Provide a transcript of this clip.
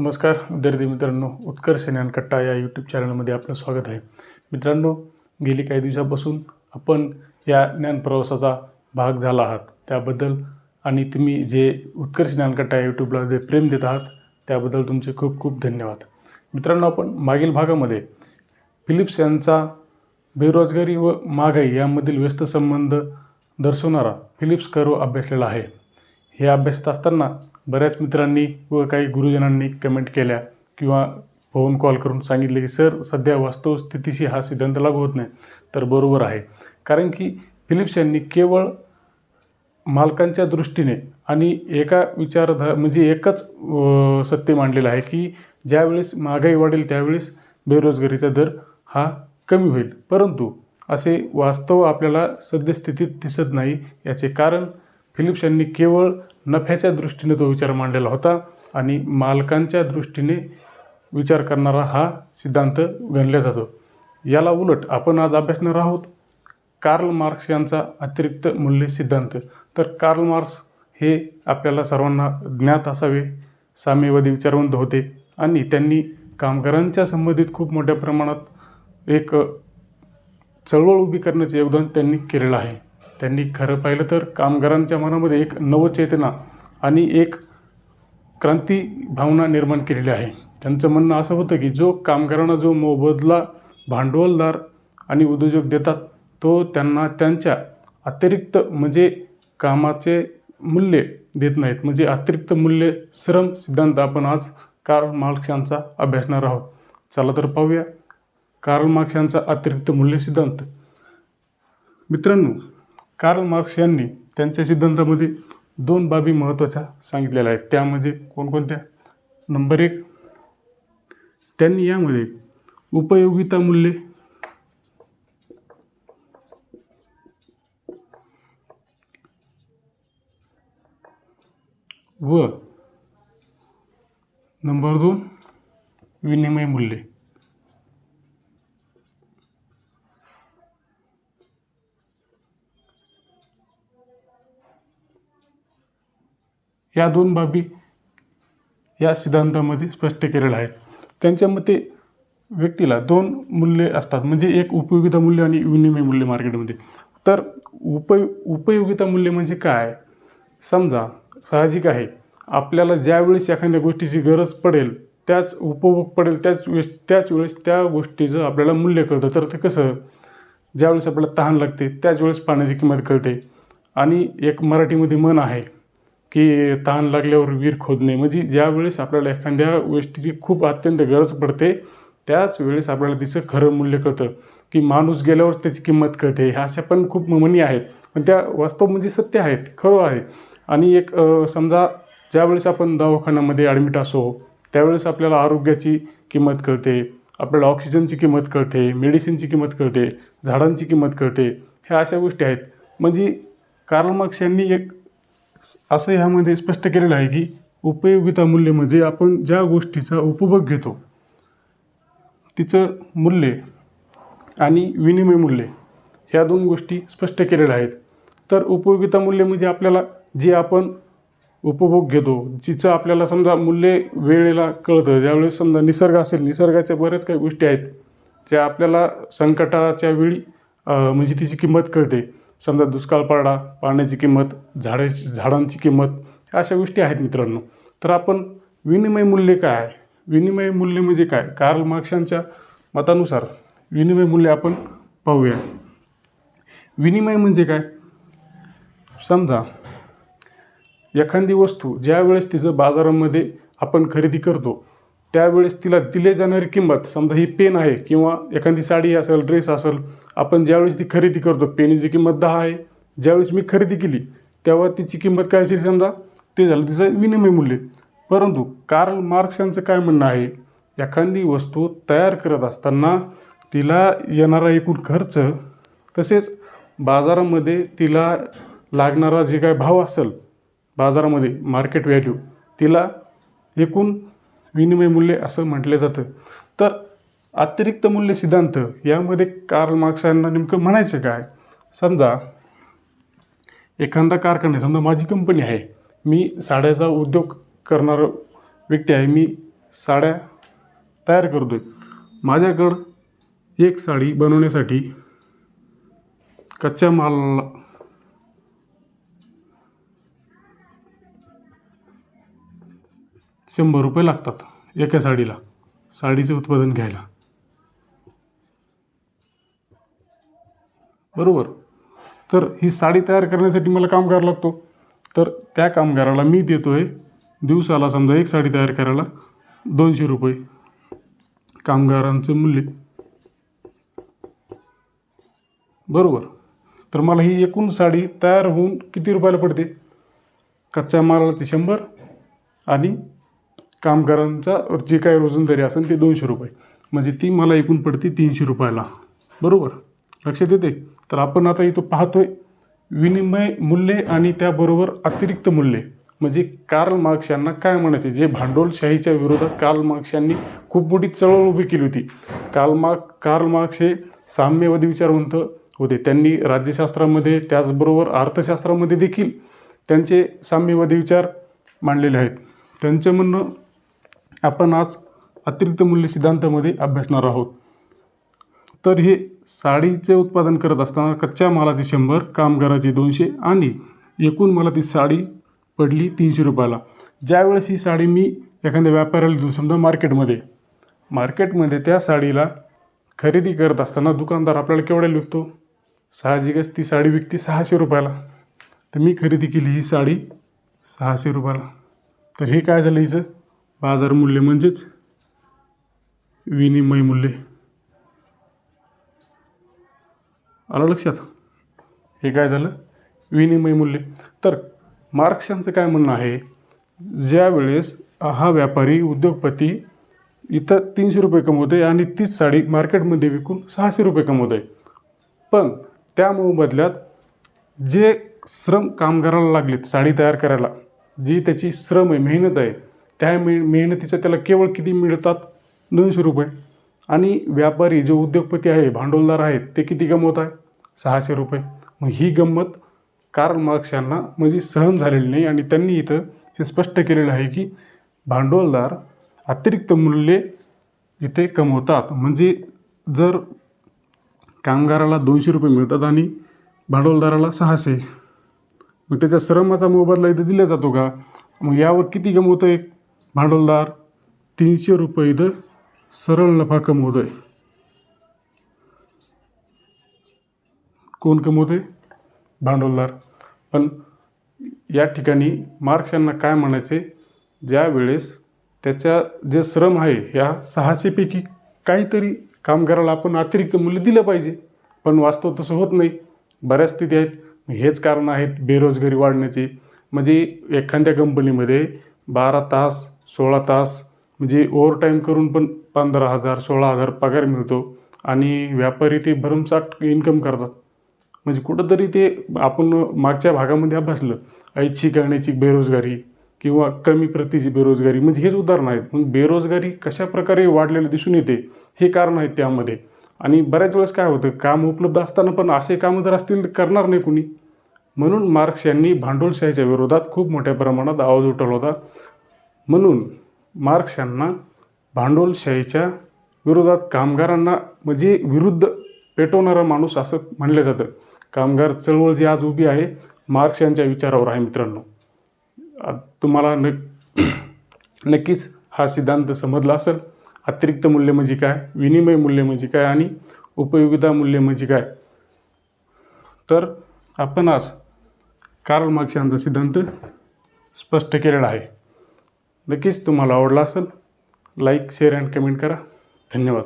नमस्कार विद्यार्थी मित्रांनो उत्कर्ष ज्ञानकट्टा या यूट्यूब चॅनलमध्ये आपलं स्वागत आहे. मित्रांनो गेली काही दिवसापासून आपण या ज्ञानप्रवासाचा भाग झाला आहात. त्याबद्दल आणि तुम्ही जे उत्कर्ष ज्ञानकट्टा या यूट्यूबला जे प्रेम देत आहात त्याबद्दल तुमचे खूप खूप धन्यवाद. मित्रांनो आपण मागील भागामध्ये फिलिप्स यांचा बेरोजगारी व महागाई यामधील व्यस्त संबंध दर्शवणारा फिलिप्स कर्व अभ्यासलेला आहे. हे अभ्यासत असताना बऱ्याच मित्रांनी व काही गुरुजनांनी कमेंट केल्या किंवा फोन कॉल करून सांगितले की सर सध्या वास्तवस्थितीशी हा सिद्धांत लागू होत नाही. तर बरोबर आहे. कारण की फिलिप्स यांनी केवळ मालकांच्या दृष्टीने आणि एका विचारधा म्हणजे एकच सत्य मांडलेलं आहे की ज्यावेळेस महागाई वाढेल त्यावेळेस बेरोजगारीचा दर हा कमी होईल. परंतु असे वास्तव आपल्याला सद्यस्थितीत दिसत नाही. याचे कारण फिलिप्स यांनी केवळ नफ्याच्या दृष्टीने तो विचार मांडलेला होता आणि मालकांच्या दृष्टीने विचार करणारा हा सिद्धांत गणला जातो. याला उलट आपण आज अभ्यासणार आहोत. कार्ल मार्क्स यांचा अतिरिक्त मूल्य सिद्धांत. तर कार्ल मार्क्स हे आपल्याला सर्वांना ज्ञात असावे साम्यवादी विचारवंत होते आणि त्यांनी कामगारांच्या संबंधित खूप मोठ्या प्रमाणात एक चळवळ उभी करण्याचे योगदान त्यांनी केलेलं आहे. त्यांनी खरं पाहिलं तर कामगारांच्या मनामध्ये एक नवचेतना आणि एक क्रांती भावना निर्माण केलेली आहे. त्यांचं म्हणणं असं होतं की जो कामगारांना जो मोबदला भांडवलदार आणि उद्योजक देतात तो त्यांना त्यांच्या अतिरिक्त म्हणजे कामाचे मूल्य देत नाहीत. म्हणजे अतिरिक्त मूल्य श्रम सिद्धांत आपण आज कार्ल मार्क्स यांचा अभ्यासणार आहोत. चला तर पाहूया. कार्ल मार्क्स यांचा अतिरिक्त मूल्य सिद्धांत. मित्रांनो कार्ल मार्क्स यांनी त्यांच्या सिद्धांतामध्ये दोन बाबी महत्त्वाच्या सांगितलेल्या आहेत. त्यामध्ये कोणकोणत्या? नंबर एक त्यांनी यामध्ये उपयोगिता मूल्ये व नंबर दोन विनिमय मूल्ये. या दोन बाबी या सिद्धांतामध्ये स्पष्ट केलेल्या आहेत. त्यांच्या मते व्यक्तीला दोन मूल्ये असतात. म्हणजे एक उपयोगिता मूल्य आणि विनिमय मूल्य मार्केटमध्ये. तर उप उपयोगिता मूल्य म्हणजे काय? समजा साहजिक आहे. आपल्याला ज्यावेळेस एखाद्या गोष्टीची गरज पडेल त्याच उपभोग पडेल त्याच वेळेस त्याच वेळेस त्या गोष्टीचं आपल्याला मूल्य कळतं. तर ते कसं? ज्यावेळेस आपल्याला तहान लागते त्याच वेळेस पाण्याची किंमत कळते. आणि एक मराठीमध्ये मन आहे की ताण लागल्यावर विहीर खोदणे. म्हणजे ज्या वेळेस आपल्याला एखाद्या गोष्टीची खूप अत्यंत गरज पडते त्याच वेळेस आपल्याला तिचं खरं मूल्य कळतं. की माणूस गेल्यावर त्याची किंमत कळते. ह्या अशा पण खूप म्हणी आहेत. पण त्या वास्तव म्हणजे सत्य आहेत खरं आहे. आणि एक समजा ज्यावेळेस आपण दवाखान्यामध्ये ॲडमिट असो त्यावेळेस आपल्याला आरोग्याची किंमत कळते. आपल्याला ऑक्सिजनची किंमत कळते मेडिसिनची किंमत कळते झाडांची किंमत कळते. ह्या अशा गोष्टी आहेत. म्हणजे कार्ल मार्क्स यांनी एक असं ह्यामध्ये स्पष्ट केलेलं आहे की उपयोगिता मूल्य म्हणजे आपण ज्या गोष्टीचा उपभोग घेतो तिचं मूल्य आणि विनिमय मूल्य ह्या दोन गोष्टी स्पष्ट केलेल्या आहेत. तर उपयोगिता मूल्य म्हणजे आपल्याला जे आपण उपभोग घेतो जिचं आपल्याला समजा मूल्य वेळेला कळतं ज्यावेळेस समजा निसर्ग असेल निसर्गाच्या बऱ्याच काही गोष्टी आहेत ज्या आपल्याला संकटाच्या वेळी म्हणजे तिची किंमत कळते. समजा दुष्काळ पडला पाण्याची किंमत झाडे झाडांची किंमत अशा गोष्टी आहेत मित्रांनो. तर आपण विनिमय मूल्य काय विनिमय मूल्य म्हणजे काय? कार्ल मार्क्सांच्या मतानुसार विनिमय मूल्य आपण पाहूया. विनिमय म्हणजे काय? समजा एखादी वस्तू ज्या वेळेस तिचं बाजारामध्ये आपण खरेदी करतो त्यावेळेस तिला दिले जाणारी किंमत समजा ही पेन आहे किंवा एखादी साडी असेल ड्रेस असेल आपण ज्यावेळेस ती खरेदी करतो पेनीची किंमत दहा आहे. ज्यावेळेस मी खरेदी केली तेव्हा तिची किंमत काय असेल समजा? ते झालं तिचं विनिमय मूल्य. परंतु कार्ल मार्क्स यांचं काय म्हणणं आहे? एखादी वस्तू तयार करत असताना तिला येणारा एकूण खर्च तसेच बाजारामध्ये तिला लागणारा जे काय भाव असेल बाजारामध्ये मार्केट व्हॅल्यू तिला एकूण विनिमय मूल्य असं म्हटलं जातं. तर अतिरिक्त मूल्य सिद्धांत यामध्ये कार्ल मार्क्स यांना नेमकं म्हणायचं काय? समजा एखादा कारखाना समजा माझी कंपनी आहे मी साड्याचा उद्योग करणारा व्यक्ती आहे मी साड्या तयार करतो आहे माझ्याकडं एक साडी बनवण्यासाठी कच्च्या मालाला शंभर रुपये लागतात एका साडीला. साडीचे उत्पादन घ्यायला. बरोबर. तर ही साडी तयार करण्यासाठी मला कामगार लागतो. तर त्या कामगाराला मी देतो आहे दिवसाला समजा एक साडी तयार करायला दोनशे रुपये. कामगारांचं मूल्य. बरोबर. तर मला ही एकूण साडी तयार होऊन किती रुपयाला पडते? कच्च्या मालाला ते शंभर आणि कामगारांचा जे काय रोजंदारी असेल ते दोनशे रुपये. म्हणजे ती मला एकूण पडते तीनशे रुपयाला. बरोबर? लक्षात येते तर आपण आता इथं पाहतोय विनिमय मूल्ये आणि त्याबरोबर अतिरिक्त मूल्ये. म्हणजे कार्ल मार्क्स यांना काय म्हणायचे? जे भांडवलशाहीच्या विरोधात कार्ल मार्क्स यांनी खूप मोठी चळवळ उभी केली होती. कार्ल मार्क कार्ल मार्क्स हे साम्यवादी विचारवंत होते. त्यांनी राज्यशास्त्रामध्ये त्याचबरोबर अर्थशास्त्रामध्ये देखील त्यांचे साम्यवादी विचार मांडलेले आहेत. त्यांचं म्हणणं आपण आज अतिरिक्त मूल्य सिद्धांतामध्ये अभ्यासणार आहोत. तर हे साडीचे उत्पादन करत असताना कच्च्या मालाचे शंभर कामगाराचे दोनशे आणि एकूण मला ती साडी पडली तीनशे रुपयाला. ज्यावेळेस ही साडी मी एखाद्या व्यापाऱ्याला देऊ समजा मार्केटमध्ये मार्केटमध्ये त्या साडीला खरेदी करत असताना दुकानदार आपल्याला केवढ्याला विकतो साहजिकच ती साडी विकते सहाशे रुपयाला. तर मी खरेदी केली ही साडी सहाशे रुपयाला. तर हे काय झालं हिचं? बाजार मूल्य म्हणजेच विनिमय मूल्य. आलं लक्षात? हे काय झालं? विनिमय मूल्य. तर मार्क्स यांचं काय म्हणणं आहे? ज्यावेळेस हा व्यापारी उद्योगपती इथं तीनशे रुपये कमवते आणि तीच साडी मार्केटमध्ये विकून सहाशे रुपये कमवत आहे पण त्या मोबदल्यात जे श्रम कामगाराला लागलेत साडी तयार करायला जी त्याची श्रम आहे मेहनत आहे त्या मे मेहनतीचं त्याला केवळ किती मिळतात? दोनशे रुपये. आणि व्यापारी जो उद्योगपती आहे भांडवलदार आहेत ते किती गमवत आहे? सहाशे रुपये. मग ही गंमत कार्ल मार्क्स यांना म्हणजे सहन झालेली नाही आणि त्यांनी इथं हे स्पष्ट केलेलं आहे की भांडवलदार अतिरिक्त मूल्ये इथे कमवतात. म्हणजे जर कामगाराला दोनशे रुपये मिळतात आणि भांडवलदाराला सहाशे मग त्याच्या श्रमाचा मोबदला इथं दिला जातो का? मग यावर किती गमवतं आहे भांडवलदार तीनशे रुपये इथं सरळ नफा कमवतो आहे कोण कमवते भांडवलदार. पण या ठिकाणी मार्क्स यांना काय म्हणायचे ज्या वेळेस त्याच्या जे श्रम आहे ह्या सहाशेपैकी काहीतरी कामगाराला आपण अतिरिक्त मूल्य दिलं पाहिजे. पण वास्तव तसं होत नाही. बऱ्याच स्थिती आहेत. हेच कारण आहेत बेरोजगारी वाढण्याची. म्हणजे एखाद्या कंपनीमध्ये बारा तास सोळा तास म्हणजे ओव्हरटाईम करून पण पंधरा हजार सोळा हजार पगार मिळतो आणि व्यापारी ते भरमसाठ इन्कम करतात. म्हणजे कुठंतरी ते आपण मागच्या भागामध्ये अभ्यासलं ऐच्छिक अनैच्छिक बेरोजगारी किंवा कमी प्रतीची बेरोजगारी म्हणजे हेच उदाहरण आहेत. मग बेरोजगारी कशा प्रकारे वाढलेलं दिसून येते हे कारण आहेत त्यामध्ये. आणि बऱ्याच वेळेस काय होतं काम उपलब्ध असताना पण असे कामं जर असतील तर करणार नाही कुणी. म्हणून मार्क्स यांनी भांडवलशाहीच्या विरोधात खूप मोठ्या प्रमाणात आवाज उठवला होता. म्हणून मार्क्स यांना भांडवलशाहीच्या विरोधात कामगारांना म्हणजे विरुद्ध पेटवणारा माणूस असं म्हणलं जातं. कामगार चळवळ जी आज उभी आहे मार्क्स यांच्या विचारावर आहे मित्रांनो. तुम्हाला न नक्कीच हा सिद्धांत समजला असेल. अतिरिक्त मूल्य म्हणजे काय? विनिमय मूल्य म्हणजे काय? आणि उपयोगिता मूल्य म्हणजे काय? तर आपण आज कार्ल मार्क्स यांचा सिद्धांत स्पष्ट केलेला आहे. नक्कीच तुम्हाला आवडला असेल लाईक शेअर अँड कमेंट करा. धन्यवाद.